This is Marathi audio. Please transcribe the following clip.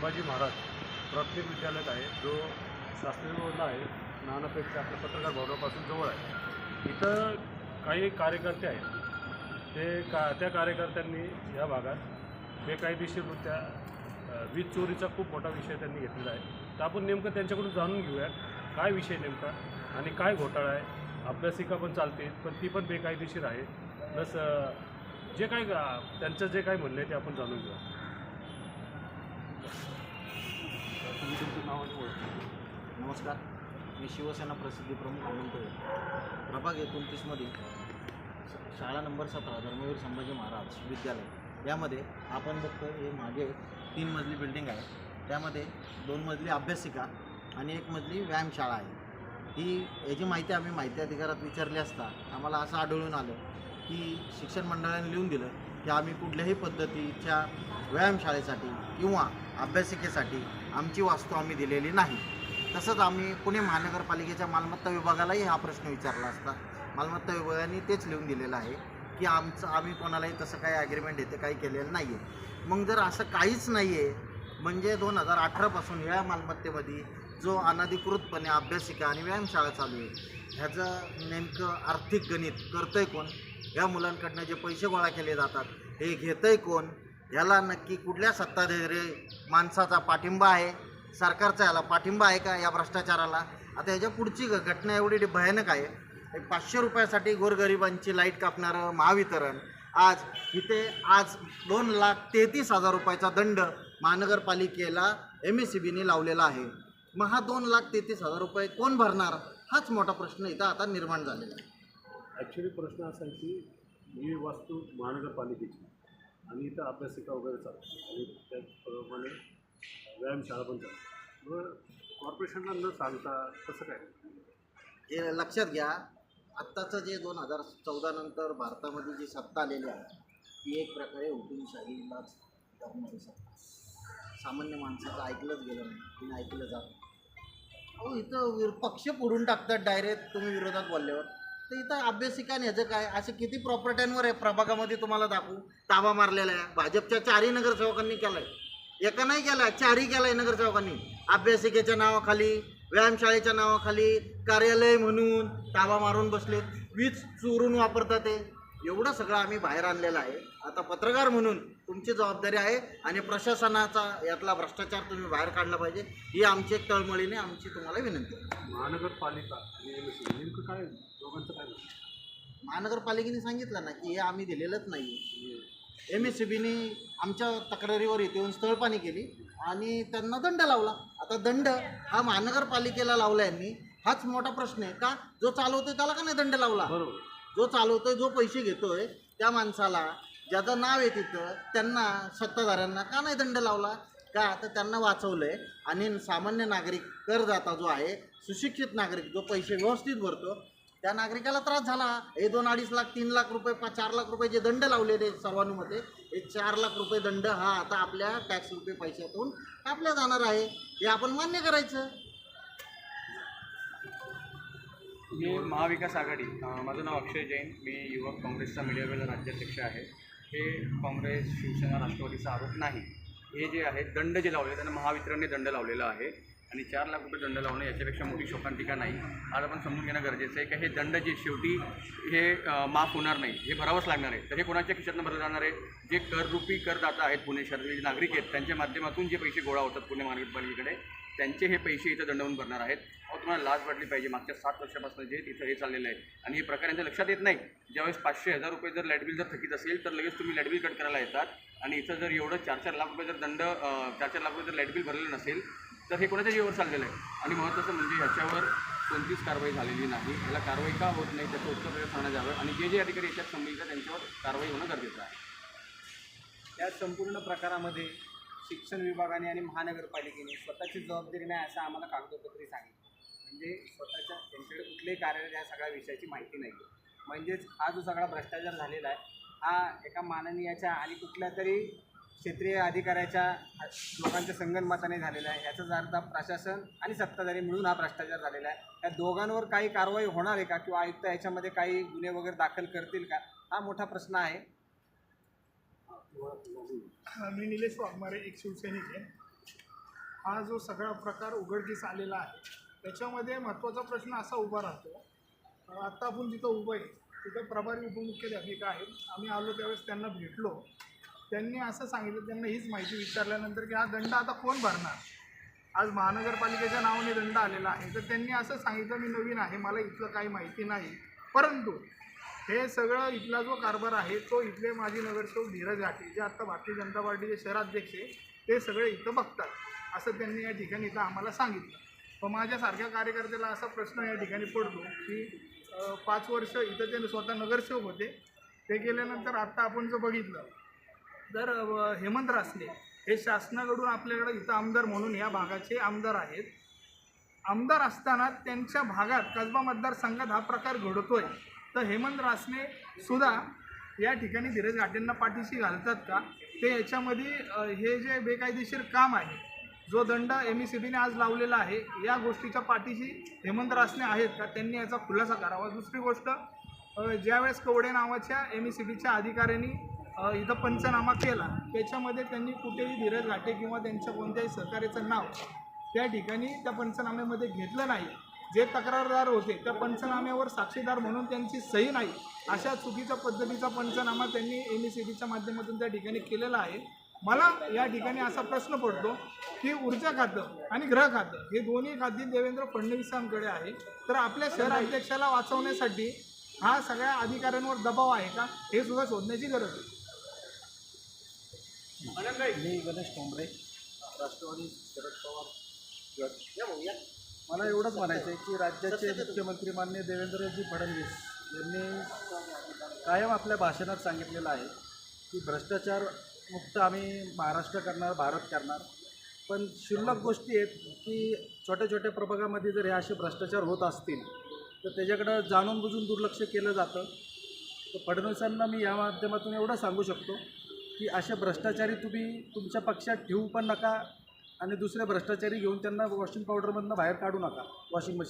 संभाजी महाराज प्राथमिक विद्यालयात आहे. जो शास्त्री रोडला आहे नानापेठच्या आपल्या पत्रकार भवनापासून जवळ आहे. इथं काही कार्यकर्ते आहेत. ते का त्या कार्यकर्त्यांनी या भागात बेकायदेशीररित्या वीज चोरीचा खूप मोठा विषय त्यांनी घेतलेला आहे. तर आपण नेमकं त्यांच्याकडून जाणून घेऊयात काय विषय नेमका आणि काय घोटाळा आहे. अभ्यासिका पण चालते पण ती पण बेकायदेशीर आहे. प्लस जे काय त्यांचं जे काय म्हणणं आहे ते आपण जाणून घेऊया तुम्ही तुमचं नाव बोलतो ओळख. नमस्कार. मी शिवसेना प्रसिद्धी प्रमुख अनंत प्रभाग एकोणतीसमधील शाळा नंबर सतरा धर्मवीर संभाजी महाराज विद्यालय. यामध्ये आपण बघतो हे मागे तीन मजली बिल्डिंग आहे. त्यामध्ये दोन मजली अभ्यासिका आणि एक मजली व्यायामशाळा आहे. ही याची माहिती आम्ही माहिती अधिकारात विचारली असता आम्हाला असं आढळून आलं की शिक्षण मंडळाने लिहून दिलं की आम्ही कुठल्याही पद्धतीच्या व्यायामशाळेसाठी किंवा अभ्यासिकेसाठी आमची वास्तू आम्ही दिलेली नाही. तसंच आम्ही पुणे महानगरपालिकेच्या मालमत्ता विभागालाही हा प्रश्न विचारला असता. मालमत्ता विभागाने तेच लिहून दिलेलं आहे की आमचं आम्ही कोणालाही तसं काही ॲग्रीमेंट येते काही केलेलं नाही आहे मग जर असं काहीच नाही आहे म्हणजे दोन हजार अठरापासून या मालमत्तेमध्ये जो अनधिकृतपणे अभ्यासिका आणि व्यायामशाळा चालू आहे ह्याचं नेमकं आर्थिक गणित करतंय कोण? या मुलांकडनं जे पैसे गोळा केले जातात हे घेतंय कोण? याला नक्की कुठल्या सत्ताधारी माणसाचा पाठिंबा आहे. सरकारचा याला पाठिंबा आहे का या भ्रष्टाचाराला? आता ह्याच्या पुढची घ- घटना एवढी भयानक आहे. पाचशे रुपयासाठी गोरगरिबांची लाइट कापणारं महावितरण. आज इथे आज दोन लाख तेहतीस हजार रुपयाचा दंड महानगरपालिकेला एम एस सी बीने लावलेला आहे. मग हा दोन लाख तेहतीस हजार रुपये कोण भरणार? हाच मोठा प्रश्न इथं आता निर्माण झालेला आहे. ॲक्च्युली प्रश्न असा आहे की ही वास्तू महानगरपालिकेची. आणि इथं अभ्यासिका वगैरे चालतो आणि त्याचप्रमाणे व्यायामशाळा पण चालते मग कॉर्पोरेशनला न सांगता कसं काय? हे लक्षात घ्या आत्ताचं जे दोन हजार चौदा नंतर भारतामध्ये जी सत्ता आलेली आहे ती एक प्रकारे हुकुमशाहीलाच धरणारी सत्ता सामान्य माणसाचं ऐकलंच गेलं नाही तिने ऐकलं जात अहो इथं विर पक्ष पुढून टाकतात डायरेक्ट तुम्ही विरोधात बोलल्यावर. तर इथं अभ्यासिका आणि ह्याचं काय असे किती प्रॉपर्ट्यांवर आहे प्रभागामध्ये तुम्हाला दाखवू? ताबा मारलेला आहे. भाजपच्या चारही नगरसेवकांनी केलाय. एका नाही केला चारही केलाय नगरसेवकांनी. अभ्यासिकेच्या नावाखाली व्यायामशाळेच्या नावाखाली कार्यालय म्हणून ताबा मारून बसलेत. वीज चोरून वापरतात ते. एवढं सगळं आम्ही बाहेर आणलेलं आहे. आता पत्रकार म्हणून तुमची जबाबदारी आहे आणि प्रशासनाचा यातला भ्रष्टाचार तुम्ही बाहेर काढला पाहिजे ही आमची एक तळमळीने आमची तुम्हाला विनंती आहे. महानगरपालिका नेमकं काय? दोघांचं काय? महानगरपालिकेने सांगितलं ना की हे आम्ही दिलेलंच नाही एम एस सी बीने आमच्या तक्रारीवर येथे येऊन स्थळपाणी केली आणि त्यांना दंड लावला. आता दंड हा महानगरपालिकेला लावला यांनी. हाच मोठा प्रश्न आहे का? जो चालवतोय त्याला का नाही दंड लावला? बरोबर. जो चालवतोय जो पैसे घेतोय त्या माणसाला ज्याचं नाव आहे तिथं त्यांना सत्ताधाऱ्यांना का नाही दंड लावला? का? तर त्यांना वाचवलंय आणि सामान्य नागरिक करदाता जो आहे सुशिक्षित नागरिक जो पैसे व्यवस्थित भरतो त्या नागरिकाला त्रास झाला. हे दोन अडीच लाख तीन लाख रुपये पाच चार लाख रुपये जे दंड लावलेले सर्वानुमते हे चार लाख रुपये दंड हा आता आपल्या टॅक्स रुपये पैशातून कापल्या जाणार आहे. हे आपण मान्य करायचं. मी महाविकास आघाडी माझं नाव अक्षय जैन. मी युवक काँग्रेसचा मीडियावेल राज्याध्यक्ष आहे. हे काँग्रेस शिवसेना राष्ट्रवादीचा आरोप नाही. हे जे आहे दंड जे लावले त्यांना महावितरणने दंड लावलेला आहे. आणि चार लाख रुपये दंड लावणं याच्यापेक्षा मोठी शोकांतिका नाही. आज आपण समजून घेणं गरजेचं आहे की हे दंड जे शेवटी हे माफ होणार नाही हे भरावंच लागणार आहे. तर हे कोणाच्या खिशातनं भरलं जाणार आहे? जे कररूपी करदाता आहेत पुणे शहरातील जे नागरिक आहेत त्यांच्या माध्यमातून जे पैसे गोळा होतात पुणे महानगरपालिकेकडे त्यांचे हे पैसे इथं दंडवून भरणार आहेत. अहो तुम्हाला लाज वाटली पाहिजे मागच्या सात वर्षापासून जे तिथं हे चाललेलं आहे. आणि हे प्रकार यांच्या लक्षात येत नाही. ज्यावेळेस पाचशे हजार रुपये जर लाइट बिल जर थकीत असेल तर लगेच तुम्ही लाइट बिल कट करायला येतात. आणि इथं जर एवढं चार चार लाख रुपये जर दंड चार चार लाख रुपये जर लाइट बिल भरलेलं नसेल तर हे कोणाच्या जीवावर चाललेलं आहे? आणि महत्त्वाचं म्हणजे ह्याच्यावर कोणतीच कारवाई झालेली नाही. याला कारवाई का होत नाही त्याचं उत्तर प्रदेश सांगण्यात यावं आणि जे जे अधिकारी याच्यात संबंधित त्यांच्यावर कारवाई होणं गरजेचं आहे. या संपूर्ण प्रकारामध्ये शिक्षण विभागाने आणि महानगरपालिकेने स्वतःची जबाबदारी नाही असं आम्हाला कागदोपत्री सांगितलं. म्हणजे स्वतःच्या त्यांच्याकडे कुठल्याही कार्यालय या सगळ्या विषयाची माहिती नाही. आहे म्हणजेच हा जो सगळा भ्रष्टाचार झालेला आहे हा एका माननीयाच्या आणि कुठल्या तरी क्षेत्रीय अधिकाऱ्याच्या लोकांच्या संगनमताने झालेला आहे. याचाच अर्थ प्रशासन आणि सत्ताधारी मिळून हा भ्रष्टाचार झालेला आहे. त्या दोघांवर काही कारवाई होणार आहे का? किंवा आयुक्त याच्यामध्ये काही गुन्हे वगैरे दाखल करतील का? हा मोठा प्रश्न आहे. मी निलेश वाघमारे एक शिवसैनिक आहे. हा जो सगळा प्रकार उघडकीस आलेला आहे त्याच्यामध्ये महत्त्वाचा प्रश्न असा उभा राहतो आत्ता आपण जिथं उभं आहे तिथं प्रभारी उपमुख्याध्यापिका आहेत. आम्ही आलो त्यावेळेस त्यांना भेटलो. त्यांनी असं सांगितलं त्यांना हीच माहिती विचारल्यानंतर की हा दंड आता कोण भरणार? आज महानगरपालिकेच्या नावाने दंड आलेला आहे. तर त्यांनी असं सांगितलं मी नवीन आहे मला इथलं काही माहिती नाही. परंतु हे सगळं इथला जो कारभार आहे तो इथले माजी नगरसेवक धीरज घाटे जे आत्ता भारतीय जनता पार्टीचे शहराध्यक्ष आहे ते सगळे इथं बघतात. असं त्यांनी या ठिकाणी इथं आम्हाला सांगितलं. पण माझ्यासारख्या कार्यकर्त्याला असा प्रश्न या ठिकाणी पडतो की पाच वर्ष इथं ते स्वतः नगरसेवक होते. ते गेल्यानंतर आत्ता आपण जो बघितलं तर हेमंत रासने हे शासनाकडून आपल्याकडे इथं आमदार म्हणून या भागाचे आमदार आहेत. आमदार असताना त्यांच्या भागात कसबा मतदारसंघात हा प्रकार घडतोय. तर हेमंत रासने सुद्धा या ठिकाणी धीरज घाटेंना पाठीशी घालतात का? ते याच्यामध्ये हे जे बेकायदेशीर काम आहे जो दंड एम ई सी बीने आज लावलेला आहे या गोष्टीच्या पाठीशी हेमंत रासने आहेत का? त्यांनी याचा खुलासा करावा. दुसरी गोष्ट ज्यावेळेस कवडे नावाच्या एम ई सी बीच्या अधिकाऱ्यांनी इथं पंचनामा केला. त्याच्यामध्ये त्यांनी कुठेही धीरज घाटे किंवा त्यांच्या कोणत्याही सहकार्याचं नाव त्या ठिकाणी त्या पंचनाम्यामध्ये घेतलं नाही. जे तक्रारदार होते त्या पंचनाम्यावर साक्षीदार म्हणून त्यांची सही नाही. अशा चुकीच्या पद्धतीचा पंचनामा त्यांनी एम ई सी बीच्या माध्यमातून त्या ठिकाणी केलेला आहे. मला या ठिकाणी असा प्रश्न पडतो की ऊर्जा खातं आणि गृह खातं हे दोन्ही खाती देवेंद्र फडणवीसांकडे आहे. तर आपल्या शहराध्यक्षाला वाचवण्यासाठी हा सगळ्या अधिकाऱ्यांवर दबाव आहे का? हे सुद्धा शोधण्याची गरज आहे. मी गणेश ठोंबरे राष्ट्रवादी शरद पवार. गट मला एवढंच म्हणायचं आहे की राज्याचे मुख्यमंत्री मान्य देवेंद्रजी फडणवीस यांनी कायम आपल्या भाषणात सांगितलेलं आहे की भ्रष्टाचार मुक्त आम्ही महाराष्ट्र करणार भारत करणार. पण क्षुल्लक गोष्टी आहेत की छोट्या छोट्या प्रभागामध्ये जर हे असे भ्रष्टाचार होत असतील तर त्याच्याकडं जाणून बुजून दुर्लक्ष केलं जातं. तर फडणवीसांना मी या माध्यमातून एवढं सांगू शकतो की असे भ्रष्टाचारी तुम्ही तुमच्या पक्षात ठेवू पण नका आणि दुसरे भ्रष्टाचारी घेऊन त्यांना वॉशिंग पावडरमधनं बाहेर काढू नका वॉशिंग मशीन.